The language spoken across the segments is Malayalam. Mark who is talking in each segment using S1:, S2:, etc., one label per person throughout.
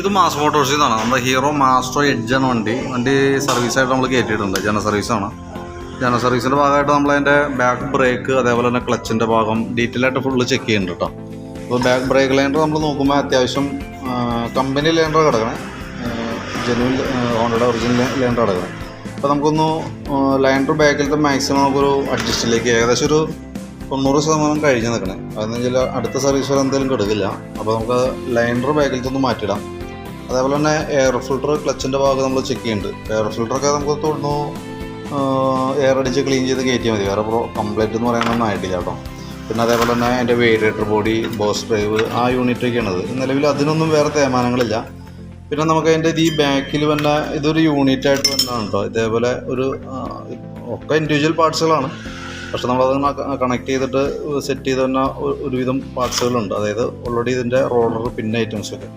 S1: ഇത് മാസ് മോട്ടോഴ്സിൽ നിന്നാണ് നമ്മുടെ ഹീറോ മാസ്റ്റർ എഡ്ജാണ് വണ്ടി. വണ്ടി സർവീസായിട്ട് നമ്മൾ കയറ്റിയിട്ടുണ്ട് ജന സർവീസാണ് ജന സർവീസിന്റെ ഭാഗമായിട്ട് നമ്മൾ നമ്മളതിന്റെ ബാക്ക് ബ്രേക്ക് അതേപോലെ തന്നെ ക്ലച്ചിന്റെ ഭാഗം ഡീറ്റെയിൽ ആയിട്ട് ഫുള്ള് ചെക്ക് ചെയ്യുന്നുണ്ട് കേട്ടോ അപ്പോൾ ബാക്ക് ബ്രേക്ക് ലൈൻഡർ നമ്മൾ നോക്കുമ്പോൾ അത്യാവശ്യം കമ്പനി ലൈൻഡർ കിടക്കണേ. ജെനുവിൻ ഹോണ്ടയുടെ ഒറിജിനൽ ലൈൻഡർ കിടക്കണേ. അപ്പോൾ നമുക്കൊന്ന് ലൈൻഡർ ബാക്കിലത്തെ മാക്സിമം നമുക്കൊരു അഡ്ജസ്റ്റിലേക്ക് ഏകദേശം ഒരു തൊണ്ണൂറ് ശതമാനം കഴിഞ്ഞ് നിൽക്കണേ. അതെന്ന് വെച്ചാൽ അടുത്ത സർവീസ് വരെ എന്തെങ്കിലും കിടക്കില്ല. അപ്പോൾ നമുക്ക് ലൈൻഡർ ബാക്കിലത്തെ ഒന്ന് മാറ്റിടാം അതേപോലെ തന്നെ എയർ ഫിൽട്ടർ ക്ലച്ചിന്റെ ഭാഗം നമ്മൾ ചെക്ക് ചെയ്യുന്നുണ്ട് എയർ ഫിൽട്ടറൊക്കെ നമുക്ക് തോന്നുന്നു എയർ അടിച്ച് ക്ലീൻ ചെയ്ത് കയറ്റിയാൽ മതി. വേറെ പ്രോ കംപ്ലൈന്റ് എന്ന് പറയാനൊന്നും ആയിട്ടില്ല കേട്ടോ. പിന്നെ അതേപോലെ തന്നെ എന്റെ വേരിയേറ്റർ ബോഡി ബോസ് ഡ്രൈവ് ആ യൂണിറ്റൊക്കെയാണത് നിലവിൽ അതിനൊന്നും വേറെ തേമാനങ്ങളില്ല പിന്നെ നമുക്ക് അതിന്റെ ഈ ബാക്കിൽ വന്ന ഇതൊരു യൂണിറ്റ് ആയിട്ട് വന്നതാണ് കേട്ടോ. ഇതേപോലെ ഒരു ഒക്കെ ഇൻഡിവിജ്വൽ പാർട്സുകളാണ് പക്ഷെ നമ്മളത് കണക്ട് ചെയ്തിട്ട് സെറ്റ് ചെയ്ത് തന്നെ ഒരുവിധം പാർട്സുകളുണ്ട് അതായത് ഓൾറെഡി ഇതിന്റെ റോളർ പിന്നെ ഐറ്റംസ് ഒക്കെ.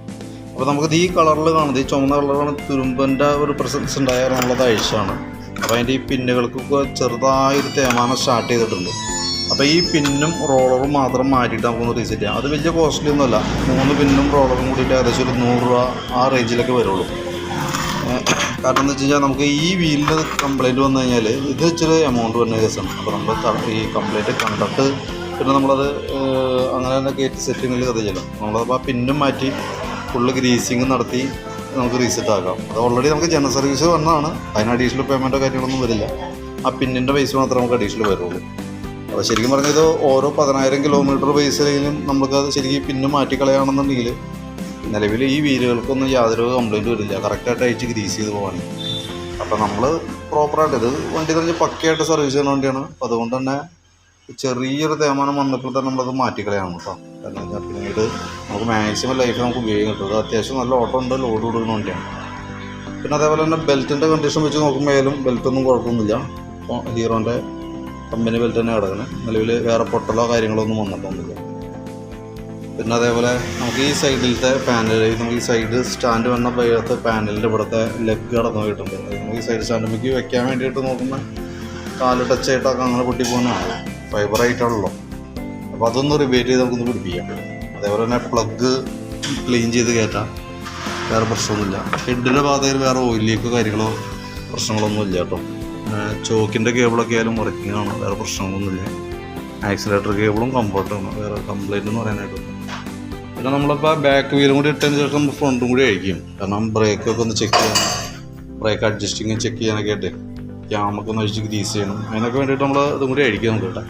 S1: അപ്പോൾ നമുക്ക് ഈ കളറിൽ കാണുന്നത് ഈ ചുമന്ന കളറാണ് തുരുമ്പന്റെ ഒരു പ്രസൻസ് ഉണ്ടായ അഴിച്ചാണ് അപ്പോൾ അതിന്റെ ഈ പിന്നുകൾക്കൊക്കെ ചെറുതായൊരു തേമാനം സ്റ്റാർട്ട് ചെയ്തിട്ടുണ്ട്. അപ്പോൾ ഈ പിന്നും റോളറും മാത്രം മാറ്റിയിട്ട് നമുക്കൊന്ന് റീസെറ്റ് ചെയ്യാം. അത് വലിയ കോസ്റ്റ്ലി ഒന്നുമല്ല മൂന്ന് പിന്നും റോളറും കൂടിയിട്ട് ഏകദേശം ഒരു നൂറ് രൂപ ആ റേഞ്ചിലൊക്കെ വരുള്ളൂ. കാരണം എന്താ വെച്ച് കഴിഞ്ഞാൽ നമുക്ക് ഈ വീലിന് കംപ്ലയിന്റ് വന്നു കഴിഞ്ഞാൽ ഇത് ഇച്ചിരി എമൗണ്ട് വരുന്ന കേസാണ് അപ്പോൾ നമ്മൾ ഈ കംപ്ലയിന്റ് കണ്ടിട്ട് പിന്നെ നമ്മളത് അങ്ങനെ തന്നെ കയറ്റി സെറ്റിങ്ങിൽ കഥ ചെയ്യണം നമ്മളപ്പോൾ ആ പിന്നും മാറ്റി ഫുള്ള് ഗ്രീസിങ് നടത്തി നമുക്ക് റീസെറ്റ് ആക്കാം. അത് ഓൾറെഡി നമുക്ക് ജനറൽ സർവീസ് വന്നതാണ്. അതിന് അഡീഷണൽ പേയ്മെന്റോ കാര്യങ്ങളൊന്നും വരില്ല. ആ പിന്നിന്റെ പൈസ മാത്രമേ നമുക്ക് അഡീഷണൽ വരുള്ളൂ. അപ്പോൾ ശരിക്കും പറഞ്ഞാൽ ഇത് ഓരോ പതിനായിരം കിലോമീറ്റർ പൈസയിലും നമുക്ക് അത് ശരിക്കും പിന്നെ മാറ്റിക്കളയാണെന്നുണ്ടെങ്കിൽ നിലവിൽ ഈ വീലുകൾക്കൊന്നും യാതൊരു കംപ്ലൈന്റ് വരില്ല. കറക്റ്റായിട്ട് അയച്ച് ഗ്രീസ് ചെയ്ത് പോകാൻ അപ്പോൾ നമ്മൾ പ്രോപ്പറായിട്ട് ഇത് വണ്ടി തന്നെ പക്കയായിട്ട് സർവീസ് ചെയ്യുന്ന വണ്ടിയാണ്. അപ്പോൾ അതുകൊണ്ട് തന്നെ ചെറിയൊരു തേമാനം വന്നപ്പോൾ തന്നെ നമ്മളത് മാറ്റിക്കളയാണ് കേട്ടോ. കാരണം വെച്ചാൽ പിന്നീട് നമുക്ക് മാക്സിമം ലൈഫ് നമുക്ക് ഉപയോഗിക്കാൻ കിട്ടും. അത്യാവശ്യം നല്ല ഓട്ടം ഉണ്ട് ലോഡ് കൊടുക്കുന്ന വണ്ടിയാണ്. പിന്നെ അതേപോലെ തന്നെ ബെൽറ്റിന്റെ കണ്ടീഷൻ വെച്ച് നോക്കുമ്പോഴും ബെൽറ്റൊന്നും കുഴപ്പമൊന്നുമില്ല. ഹീറോന്റെ കമ്പനി ബെൽറ്റ് തന്നെ കിടക്കുന്നത് നിലവിൽ വേറെ പൊട്ടലോ കാര്യങ്ങളോ ഒന്നും വന്നിട്ടൊന്നുമില്ല. പിന്നെ അതേപോലെ നമുക്ക് ഈ സൈഡിലത്തെ പാനൽ നമുക്ക് ഈ സൈഡ് സ്റ്റാൻഡ് വന്ന പേരത്തെ പാനലിന്റെ ഇവിടുത്തെ ലെഗ് കടന്നു പോയിട്ടുണ്ട് നമുക്ക് ഈ സൈഡ് സ്റ്റാൻഡിലേക്ക് വെക്കാൻ വേണ്ടിയിട്ട് നോക്കുമ്പോൾ കാൽ ടച്ച് ആയിട്ടൊക്കെ അങ്ങനെ പൊട്ടി പോകുന്നതാണ്. ഫൈബർ ആണല്ലോ അപ്പോൾ അതൊന്ന് റിപ്പേറ്റ് ചെയ്ത് നമുക്കൊന്ന് പിടിപ്പിക്കാം. അതേപോലെ തന്നെ പ്ലഗ് ക്ലീൻ ചെയ്ത് കയറ്റാം. വേറെ പ്രശ്നമൊന്നുമില്ല. ഹെഡിന്റെ ഭാഗത്തിൽ വേറെ ഓയിലേക്കോ കാര്യങ്ങളോ പ്രശ്നങ്ങളൊന്നും ഇല്ല കേട്ടോ. ചോക്കിന്റെ കേബിളൊക്കെ ആയാലും വർക്കിംഗ് ആണ്. വേറെ പ്രശ്നങ്ങളൊന്നുമില്ല. ആക്സിലേറ്റർ കേബിളും കംഫർട്ടാണ് വേറെ കംപ്ലൈന്റ് എന്ന് പറയാനായിട്ടൊന്നും പിന്നെ നമ്മളിപ്പോൾ ബാക്ക് വീലും കൂടി ഇട്ടതിന് ശേഷം ഫ്രണ്ടും കൂടി അഴിക്കും കാരണം ബ്രേക്കൊക്കെ ഒന്ന് ചെക്ക് ചെയ്യണം ബ്രേക്ക് അഡ്ജസ്റ്റിങ് ചെക്ക് ചെയ്യാനൊക്കെ ആയിട്ട് ക്യാമൊക്കെ ഒന്ന് അഴിച്ച് ഗ്രീസ് ചെയ്യണം. അതിനൊക്കെ വേണ്ടിയിട്ട് നമ്മൾ ഇതും കൂടി അഴിക്കും നമുക്ക് കേട്ടോ.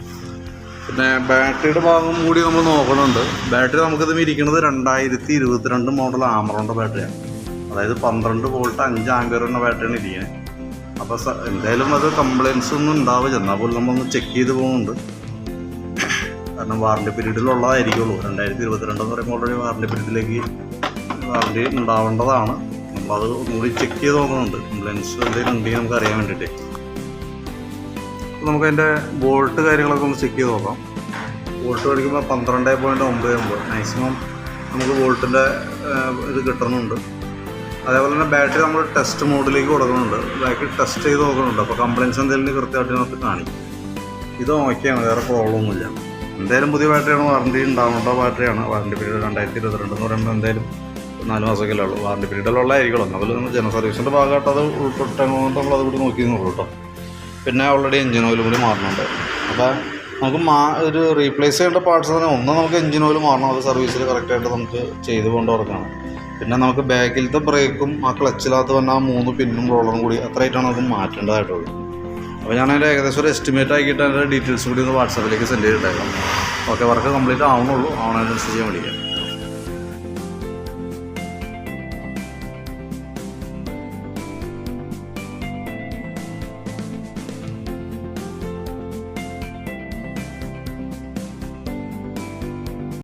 S1: പിന്നെ ബാറ്ററിയുടെ ഭാഗം കൂടി നമ്മൾ നോക്കണുണ്ട്. ബാറ്ററി നമുക്കിത് ഇരിക്കുന്നത് രണ്ടായിരത്തി ഇരുപത്തിരണ്ട് മോഡൽ ആമറോണ്ട ബാറ്ററിയാണ്. അതായത് പന്ത്രണ്ട് വോൾട്ട് അഞ്ച് എന്ന ബാറ്ററിയാണ് ഇരിക്കുന്നത് അപ്പോൾ എന്തായാലും അത് കംപ്ലയിൻസ് ഒന്നും ഉണ്ടാവില്ല. എന്നാൽ പോലും നമ്മളൊന്ന് ചെക്ക് ചെയ്ത് പോകുന്നുണ്ട് കാരണം വാറണ്ടി പീരീഡിലുള്ളതായിരിക്കുള്ളൂ രണ്ടായിരത്തി ഇരുപത്തിരണ്ട് എന്ന് പറയുമ്പോൾ ഓൾറെഡി വാറണ്ടി പീരീഡിലേക്ക് വാറണ്ടി ഉണ്ടാവേണ്ടതാണ്. നമ്മളത് ഒന്നുകൂടി ചെക്ക് ചെയ്ത് നോക്കുന്നുണ്ട് കംപ്ലൈൻസ് എന്തെങ്കിലും ഉണ്ടെങ്കിൽ നമുക്ക് അറിയാൻ വേണ്ടിയിട്ട് അപ്പോൾ നമുക്ക് അതിന്റെ വോൾട്ട് കാര്യങ്ങളൊക്കെ ഒന്ന് ചെക്ക് ചെയ്ത് നോക്കാം. വോൾട്ട് മേടിക്കുമ്പോൾ പന്ത്രണ്ട് പോയിന്റ് ഒമ്പത് ഒമ്പത്. മാക്സിമം നമുക്ക് വോൾട്ടിന്റെ ഇത് കിട്ടുന്നുണ്ട് അതേപോലെ തന്നെ ബാറ്ററി നമ്മൾ ടെസ്റ്റ് മോഡിലേക്ക് കൊടുക്കുന്നുണ്ട് ബാക്കി ടെസ്റ്റ് ചെയ്ത് നോക്കുന്നുണ്ട് അപ്പോൾ കംപ്ലൈൻസ് എന്തെങ്കിലും കൃത്യമായിട്ട് നമുക്ക് കാണിക്കും. ഇത് ഓക്കെയാണ് വേറെ പ്രോബ്ലം ഒന്നുമില്ല. എന്തായാലും പുതിയ ബാറ്ററിയാണ് വാറണ്ടി ഉണ്ടാവേണ്ട ബാറ്ററിയാണ് വാറണ്ടി പീരീഡ് രണ്ടായിരത്തി ഇരുപത്തിരണ്ട് എന്ന് പറയുമ്പോൾ എന്തായാലും നാല് മാസമൊക്കെ ഉള്ളൂ. വാറണ്ടി പീരീഡിലുള്ളതായിരിക്കുള്ളൂ അതുപോലെ നമ്മൾ ജന സർവീസിന്റെ ഭാഗമായിട്ട് അത് ഉൾപ്പെട്ടതുകൊണ്ട് നമ്മൾ അത് കൂടി നോക്കി നോക്കും കേട്ടോ. പിന്നെ ഓൾറെഡി എഞ്ചിൻ ഓയിൽ കൂടി മാറുന്നുണ്ട് അപ്പോൾ നമുക്ക് മാ ഒരു റീപ്ലേസ് ചെയ്യേണ്ട പാർട്സ് തന്നെ ഒന്ന് നമുക്ക് എഞ്ചിൻ ഓയിൽ മാറണം. അത് സർവീസിൽ കറക്റ്റായിട്ട് നമുക്ക് ചെയ്ത് കൊണ്ടുവറക്കണം പിന്നെ നമുക്ക് ബാക്കിലത്തെ ബ്രേക്കും ആ ക്ലച്ചിലാത്ത വന്ന ആ മൂന്ന് പിന്നും റോളറും കൂടി അത്രയായിട്ടാണ് നമുക്ക് മാറ്റേണ്ടതായിട്ടുള്ളത്. അപ്പോൾ ഞാൻ അതിന്റെ ഏകദേശം ഒരു എസ്റ്റിമേറ്റ് ആക്കിയിട്ട് അതിന്റെ ഡീറ്റെയിൽസ് കൂടി ഒന്ന് വാട്സാപ്പിലേക്ക് സെൻഡ് ചെയ്തിട്ടേക്കാം. ഓക്കെ വർക്ക് കംപ്ലീറ്റ് ആവണുള്ളൂ. ആവണതിനനുസരിച്ച് ഞാൻ വിളിക്കാം.